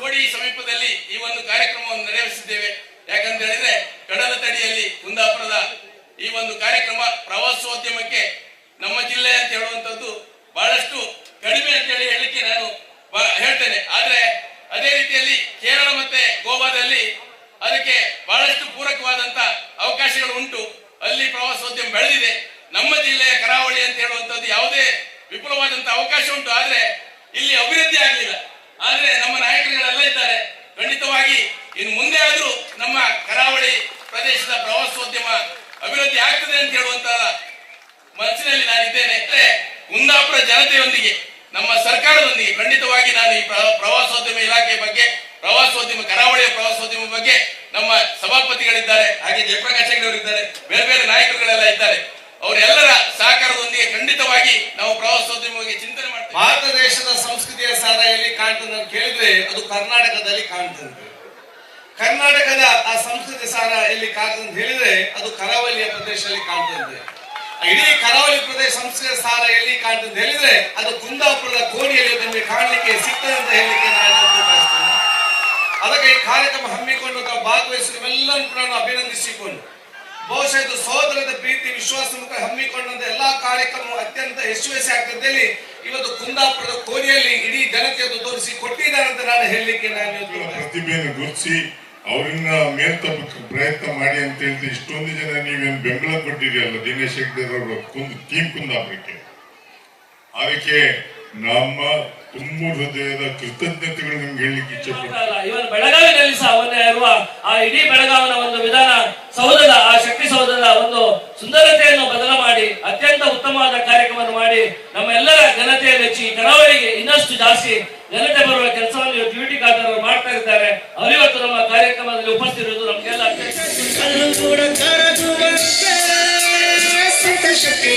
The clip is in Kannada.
ಕೋಡಿ ಸಮೀಪದಲ್ಲಿ ಈ ಒಂದು ಕಾರ್ಯಕ್ರಮವನ್ನು ನೆರವೇರಿಸಿದ್ದೇವೆ. ಯಾಕಂತ ಹೇಳಿದ್ರೆ, ಕಡಲ ತಡಿಯಲ್ಲಿ ಕುಂದಾಪುರದ ಈ ಒಂದು ಕಾರ್ಯಕ್ರಮ ಪ್ರವಾಸೋದ್ಯಮಕ್ಕೆ ನಮ್ಮ ಜಿಲ್ಲೆ ಅಂತ ಹೇಳುವಂತದ್ದು ಬಹಳಷ್ಟು ಕಡಿಮೆ ಅಂತ ಹೇಳಿ ಹೇಳಲಿಕ್ಕೆ ನಾನು ಹೇಳ್ತೇನೆ. ಆದ್ರೆ, ಅದೇ ರೀತಿಯಲ್ಲಿ ಕೇರಳ ಮತ್ತೆ ಗೋವಾದಲ್ಲಿ ಅದಕ್ಕೆ ಬಹಳಷ್ಟು ಪೂರಕವಾದಂತ ಅವಕಾಶಗಳು ಉಂಟು ಅಲ್ಲಿ ಪ್ರವಾಸೋದ್ಯಮ ಬೆಳೆದಿದೆ ನಮ್ಮ ಜಿಲ್ಲೆಯ ಕರಾವಳಿ ಅಂತ ಹೇಳುವಂತದ್ದು ಯಾವುದೇ ವಿಪುಲವಾದಂತ ಅವಕಾಶ ಉಂಟು. ಆದ್ರೆ ಇಲ್ಲಿ ಅಭಿವೃದ್ಧಿ ಆಗಲಿಲ್ಲ. ಆದ್ರೆ ನಮ್ಮ ನಾಯಕರುಗಳೆಲ್ಲ ಇದ್ದಾರೆ. ಖಂಡಿತವಾಗಿ ಇನ್ನು ಮುಂದೆ ಆದ್ರೂ ನಮ್ಮ ಕರಾವಳಿ ಪ್ರದೇಶದ ಪ್ರವಾಸೋದ್ಯಮ ಅಭಿವೃದ್ಧಿ ಆಗ್ತದೆ ಅಂತ ಹೇಳುವಂತ ಮನಸ್ಸಿನಲ್ಲಿ ನಾನಿದ್ದೇನೆ. ಅಂದ್ರೆ ಕುಂದಾಪುರ ಜನತೆಯೊಂದಿಗೆ, ನಮ್ಮ ಸರ್ಕಾರದೊಂದಿಗೆ ಖಂಡಿತವಾಗಿ ನಾನು ಈ ಪ್ರ- ಪ್ರವಾಸೋದ್ಯಮ ಇಲಾಖೆ ಬಗ್ಗೆ, ಪ್ರವಾಸೋದ್ಯಮ, ಕರಾವಳಿಯ ಪ್ರವಾಸೋದ್ಯಮ ಬಗ್ಗೆ ನಮ್ಮ ಸಭಾಪತಿಗಳಿದ್ದಾರೆ, ಹಾಗೆ ಜಯಪ್ರಕಾಶ್ ಅವರಿದ್ದಾರೆ ಬೇರೆ ಬೇರೆ ನಾಯಕರುಗಳೆಲ್ಲ ಇದ್ದಾರೆ. ಖಂಡಿತವಾಗಿ ನಾವು ಪ್ರವಾಸೋದ್ಯಮ ಬಗ್ಗೆ ಚಿಂತನೆ ಮಾಡ್ತೇವೆ. ಭಾರತ ದೇಶದ ಸಂಸ್ಕೃತಿಯ ಸಾರ ಎಲ್ಲಿ ಕಾಣ್ತದೆ ಅಂತ ಕೇಳಿದ್ರೆ ಅದು ಕರ್ನಾಟಕದಲ್ಲಿ ಕಾಣ್ತದೆ ಕರ್ನಾಟಕದ ಆ ಸಂಸ್ಕೃತಿ ಸಾರ ಎಲ್ಲಿ ಕಾಣ್ತದೆ ಅಂತ ಹೇಳಿದ್ರೆ ಅದು ಕರಾವಳಿಯ ಪ್ರದೇಶದಲ್ಲಿ ಕಾಣ್ತದೆ ಇಡೀ ಕರಾವಳಿ ಪ್ರದೇಶ ಸಂಸ್ಕೃತಿ ಸಾರ ಎಲ್ಲಿ ಕಾಣ್ತದೆ ಅಂತ ಹೇಳಿದ್ರೆ ಅದು ಕುಂದಾಪುರದ ಕೋಣಿಯಲ್ಲಿ ನಮಗೆ ಕಾಣಲಿಕ್ಕೆ ಸಿಗ್ತದೆ ಅಂತ ಹೇಳಲಿಕ್ಕೆ ನಾನು ಅದಕ್ಕೆ ಈ ಕಾರ್ಯಕ್ರಮ ಹಮ್ಮಿಕೊಂಡು ತಾವು ನಿಮ್ಮೆಲ್ಲರೂ ಕೂಡ ಅಭಿನಂದಿಸಿಕೊಂಡು ಬಹುಶಃ ಇದು ಸಹೋದರದ ಪ್ರೀತಿ ವಿಶ್ವಾಸ ಮುಖ ಹಮ್ಮಿಕೊಂಡಂತ ಎಲ್ಲಾ ಕಾರ್ಯಕ್ರಮ ಅತ್ಯಂತ ಯಶಸ್ವಿ ಆಗ್ತದೆ. ಇವತ್ತು ಕುಂದಾಪುರದ ಕೋರಿಯಲ್ಲಿ ಇಡೀ ಜನತೆಯನ್ನು ತೋರಿಸಿ ಕೊಟ್ಟಿದ್ದಾರೆ ಅಂತ ನಾನು ಹೇಳಲಿಕ್ಕೆ ನಾನು. ಪ್ರತಿಭೆಯನ್ನು ಗುರುತಿಸಿ ಅವರನ್ನ ಮೇಲ್ತಪ್ಪಕ್ಕೆ ಪ್ರಯತ್ನ ಮಾಡಿ ಅಂತ ಹೇಳಿ ಇಷ್ಟೊಂದು ಜನ ನೀವೇನು ಬೆಂಬಲ ಕೊಟ್ಟಿರಿ ಅಲ್ಲ ದಿನೇಶ್ ಹೆಗ್ಡೆ ಅವರು ಕುಂದ್ ಟೀಮ್ ಕುಂದಾಪುರಕ್ಕೆ. ಅದಕ್ಕೆ ನಮ್ಮ ತುಂಬ ಹೃದಯದ ಕೃತಜ್ಞತೆಗಳು ನಿಮ್ಗೆ ಹೇಳಲಿಕ್ಕೆ ಇಚ್ಛೆ ಬೆಳಗಾವಿನಲ್ಲಿ ಸಹ ಮೊನ್ನೆ ಇರುವ ಆ ಇಡೀ ಬೆಳಗಾವಿನ ಒಂದು ವಿಧಾನ ಸೌಧದ ಒಂದು ಸುಂದರತೆಯನ್ನು ಬದಲ ಮಾಡಿ ಅತ್ಯಂತ ಉತ್ತಮವಾದ ಕಾರ್ಯಕ್ರಮವನ್ನು ಮಾಡಿ ನಮ್ಮೆಲ್ಲರ ಘನತೆಯ ಹೆಚ್ಚಿ ಕರಾವಳಿಗೆ ಇನ್ನಷ್ಟು ಜಾಸ್ತಿ ಘನತೆ ಬರುವ ಕೆಲಸವನ್ನು ಬ್ಯೂಟಿ ಕಾರ್ಯದವರು ಮಾಡ್ತಾ ಇದ್ದಾರೆ ಅವರಿವತ್ತು ನಮ್ಮ ಕಾರ್ಯಕ್ರಮದಲ್ಲಿ ಉಪಸ್ಥಿತಿರುವುದು ನಮಗೆಲ್ಲ ಸಂಕಷ್ಟಕ್ಕೆ